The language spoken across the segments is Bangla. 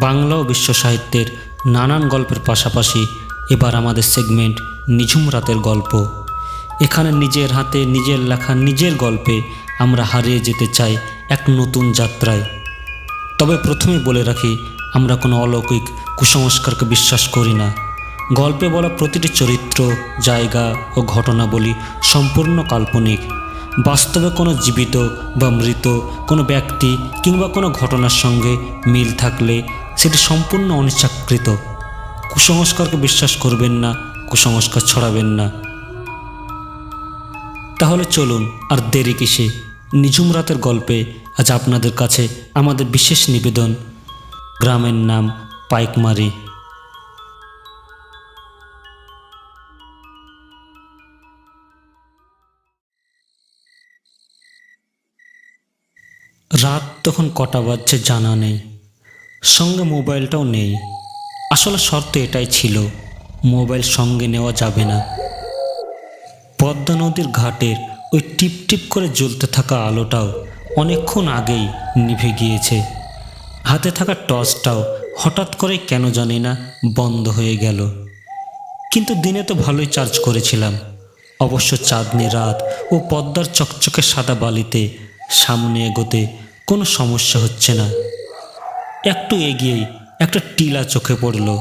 বাংলা ও বিশ্ব সাহিত্যের নানান গল্পের পাশাপাশি এবার আমাদের সেগমেন্ট নিঝুম রাতের গল্প। এখানে নিজের হাতে নিজের লেখা নিজের গল্পে আমরা হারিয়ে যেতে চাই এক নতুন যাত্রায়। তবে প্রথমে বলে রাখি, আমরা কোনো অলৌকিক কুসংস্কারকে বিশ্বাস করি না। গল্পে বলা প্রতিটি চরিত্র, জায়গা ও ঘটনাবলী সম্পূর্ণ কাল্পনিক। বাস্তবে কোনো জীবিত বা মৃত, কোনো ব্যক্তি কিংবা কোনো ঘটনার সঙ্গে মিল থাকলে সেটি সম্পূর্ণ অনিচ্ছাকৃত। কুসংস্কারকে বিশ্বাস করবেন না, কুসংস্কার ছড়াবেন না। তাহলে চলুন, আর দেরি কিসে? নিঝুম রাতের গল্পে আজ আপনাদের কাছে আমাদের বিশেষ নিবেদন, গ্রামের নাম পাইকমারি। রাত তখন কটা বাজছে জানা নেই। সঙ্গে মোবাইলটাও নেই। আসলে শর্ত এটাই ছিল, মোবাইল সঙ্গে নেওয়া যাবে না। পদ্মা নদীর ঘাটের ওই টিপ টিপ করে জ্বলতে থাকা আলোটাও অনেকক্ষণ আগেই নিভে গিয়েছে। হাতে থাকা টর্চটাও হঠাৎ করে কেন জানি না বন্ধ হয়ে গেল। কিন্তু দিনে তো ভালোই চার্জ করেছিলাম। অবশ্য চাঁদনি রাত ও পদ্মার চকচকে সাদা বালিতে সামনে এগোতে কোনো সমস্যা হচ্ছে না। একটু এগিয়েই একটা টিলা চোখে পড়ল।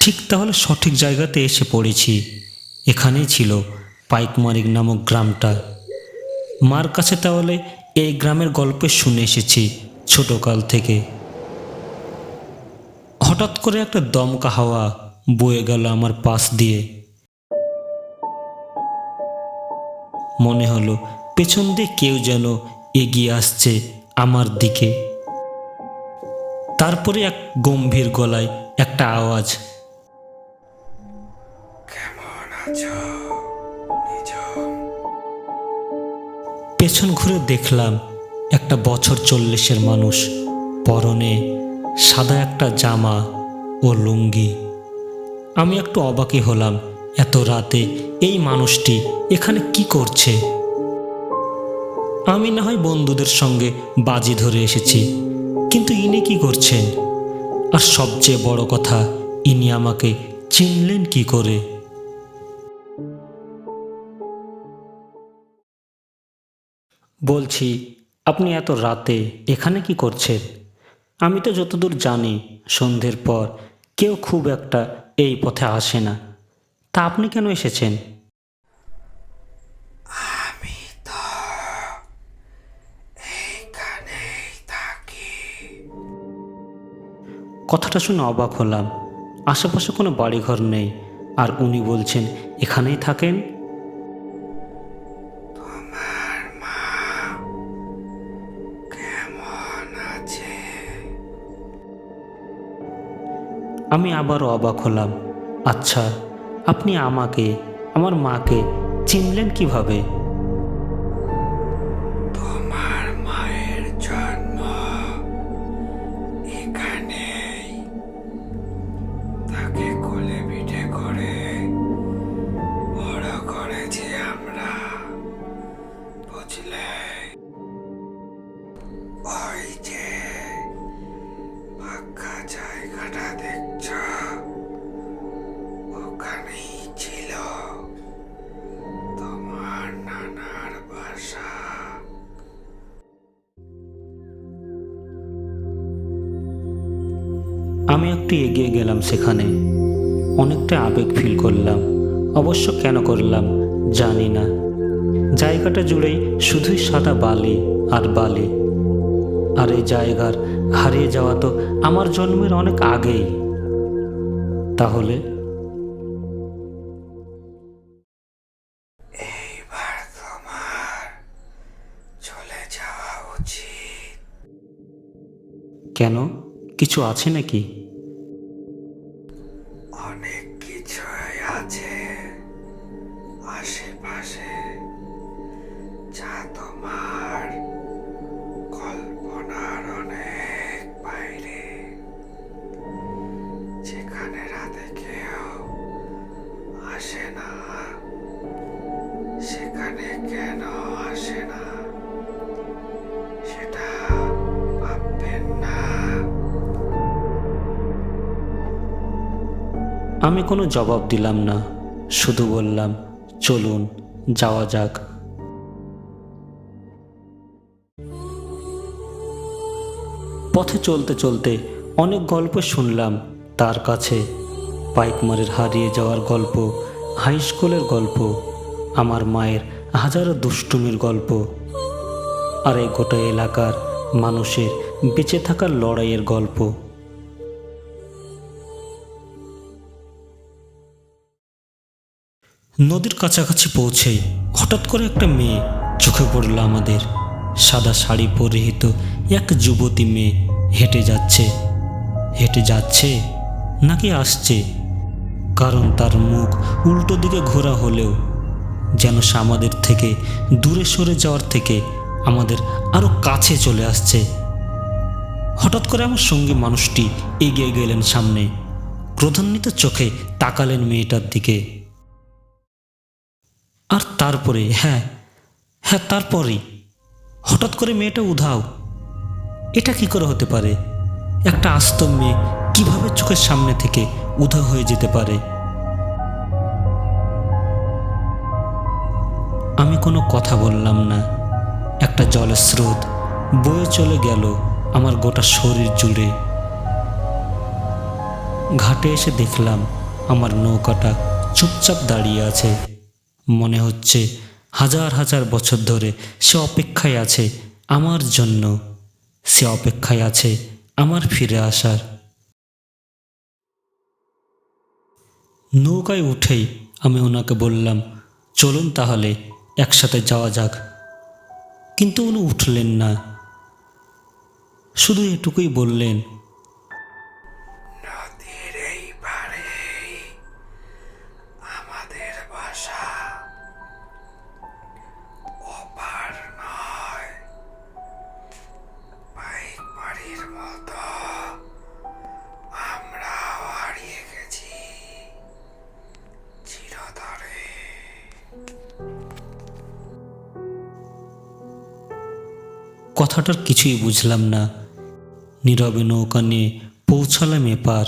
ঠিক তাহলে সঠিক জায়গাতে এসে পড়েছি। এখানেই ছিল পাইকমারিক নামক গ্রামটা। মার কাছে তাহলে এই গ্রামের গল্প শুনে এসেছি ছোটকাল থেকে। হঠাৎ করে একটা দমকা হাওয়া বয়ে গেল আমার পাশ দিয়ে। মনে হলো পেছন দিয়ে কেউ যেন এগিয়ে আসছে আমার দিকে। তারপরে এক গম্ভীর গলায় একটা আওয়াজ। কেমন আছো? পেছন ঘুরে দেখলাম একটা বছর চল্লিশের মানুষ পরনে সাদা একটা জামা ও লুঙ্গি। আমি একটু অবাকই হলাম এত রাতে এই মানুষটি এখানে কি করছে? আমি না হয় বন্ধুদের সঙ্গে বাজি ধরে এসেছি। কিন্তু ইনি কি করছেন? আর সবচেয়ে বড় কথা, ইনি আমাকে চিনলেন কি করে? বলছি, আপনি এত রাতে এখানে কি করছেন? আমি তো যতদূর জানি, সন্ধ্যের পর কেউ খুব একটা এই পথে আসে না। তা আপনি কেন এসেছেন? কথাটা শুনে অবাক হলাম। আশেপাশে কোনো বাড়িঘর নেই। আর উনি বলছেন এখানেই থাকেন? আমি আবারও অবাক হলাম। আচ্ছা আপনি আমাকে আমার মাকে চিনলেন কীভাবে? ওখানেই ছিল তোমার নানার বাসা। আমি একটু এগিয়ে গেলাম সেখানে। অনেকটা আবেগ ফিল করলাম। অবশ্য কেন করলাম জানি না। জায়গাটা জুড়েই শুধুই সাদা বালি আর বালি। আর এই জায়গার হারিয়ে যাওয়া তো আমার জন্মের অনেক আগেই। তাহলে? কেন? কিছু আছে নাকি? অনেক কিছুই আছে। আশেপাশে যা তোমার কল্পনার অনেক বাইরে। যেখানে রাতে কেউ আসে না, সেখানে কেন আসে না? আমি কোনো জবাব দিলাম না। শুধু বললাম, চলুন, যাওয়া যাক। পথে চলতে চলতে অনেক গল্প শুনলাম। তার কাছে পাইকমারের হারিয়ে যাওয়ার গল্প, হাই স্কুলের গল্প, আমার মায়ের হাজারো দুষ্টুমির গল্প, আর এই গোটা এলাকার মানুষের বেঁচে থাকার লড়াইয়ের গল্প। নদীর কাছাকাছি পৌঁছেই হঠাৎ করে একটা মেয়ে চোখে পড়ল আমাদের। সাদা শাড়ি পরিহিত এক যুবতী মেয়ে হেঁটে যাচ্ছে। হেঁটে যাচ্ছে নাকি আসছে? কারণ তার মুখ উল্টো দিকে ঘোরা হলেও যেন সে আমাদের থেকে দূরে সরে যাওয়ার থেকে আমাদের আরও কাছে চলে আসছে। হঠাৎ করে আমার সঙ্গী মানুষটি এগিয়ে গেলেন সামনে। ক্রোধান্বিত চোখে তাকালেন মেয়েটার দিকে। তারপরে হ্যাঁ হ্যাঁ তারপরে হঠাৎ করে মেয়েটা উধাও। এটা কি করে হতে পারে? একটা আস্ত মেয়ে কীভাবে চোখের সামনে থেকে উধাও হয়ে যেতে পারে? আমি কোনো কথা বললাম না। একটা জলের স্রোত বয়ে চলে গেল আমার গোটা শরীর জুড়ে। ঘাটে এসে দেখলাম আমার নৌকাটা চুপচাপ দাঁড়িয়ে আছে। মনে হচ্ছে, হাজার হাজার বছর ধরে সে অপেক্ষায় আছে আমার জন্য। সে অপেক্ষায় আছে আমার ফিরে আসার। নৌকায় উঠেই আমি ওনাকে বললাম, চলুন তাহলে, একসাথে যাওয়া যাক। কিন্তু উনি উঠলেন না। শুধু এটুকুই বললেন কথাটার কিছুই বুঝলাম না। নীরবে নৌকা নিয়ে পৌঁছালাম এপার।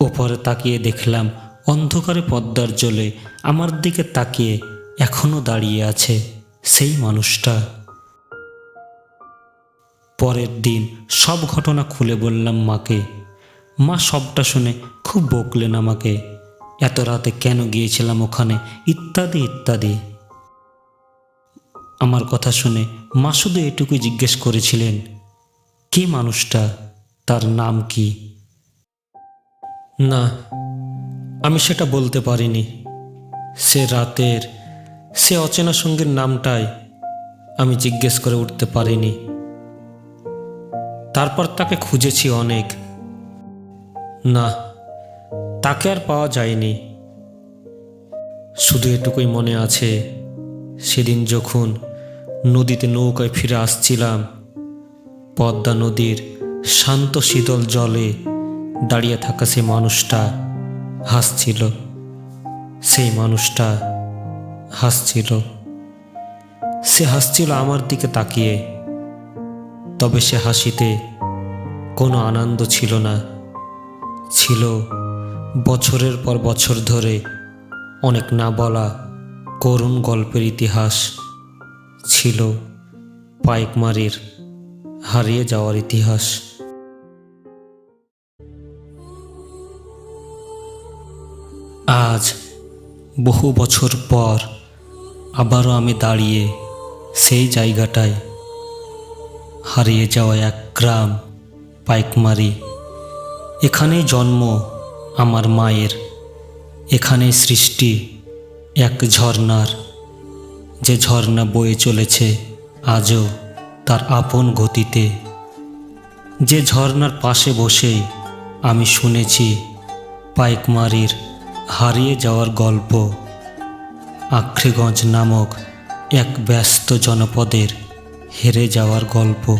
ওপরে তাকিয়ে দেখলাম অন্ধকারে পদ্মার জলে আমার দিকে তাকিয়ে এখনও দাঁড়িয়ে আছে সেই মানুষটা। পরের দিন সব ঘটনা খুলে বললাম মাকে। মা সবটা শুনে খুব বকলেন আমাকে। এত রাতে কেন গিয়েছিলাম ওখানে? ইত্যাদি ইত্যাদি। আমার কথা শুনে মা শুধু এটুকুই জিজ্ঞেস করেছিলেন, কে মানুষটা? তার নাম কি? না, আমি সেটা বলতে পারিনি। সে রাতের, সে অচেনা সঙ্গীর নামটাই আমি জিজ্ঞেস করে উঠতে পারিনি। তারপর তাকে খুঁজেছি অনেক। না, তাকে আর পাওয়া যায়নি। শুধু এটুকুই মনে আছে সেদিন যখন নদীতে নৌকায় ফিরে আসছিলাম, পদ্মা নদীর শান্ত শীতল জলে দাঁড়িয়ে থাকা সেই মানুষটা হাসছিল। সেই মানুষটা হাসছিল। সে হাসছিল আমার দিকে তাকিয়ে, তবে সে হাসিতে কোনো আনন্দ ছিল না। ছিল বছরের পর বছর ধরে অনেক না বলা করুণ গল্পের ইতিহাস ছিল পাইকমারির হারিয়ে যাওয়ার ইতিহাস। আজ বহু বছর পর আবারও আমি দাঁড়িয়ে সেই জায়গাটায় হারিয়ে যাওয়া এক গ্রাম পাইকমারি। এখানেই জন্ম আমার মায়ের, এখানেই সৃষ্টি এক ঝর্ণার। যে ঝর্ণা বয়ে চলেছে, আজও তার আপন গতিতে। যে ঝর্ণার পাশে বসেই আমি শুনেছি পাইকমারির হারিয়ে যাওয়ার গল্প। আখরিগঞ্জ নামক এক ব্যস্ত জনপদের হেরে যাওয়ার গল্প।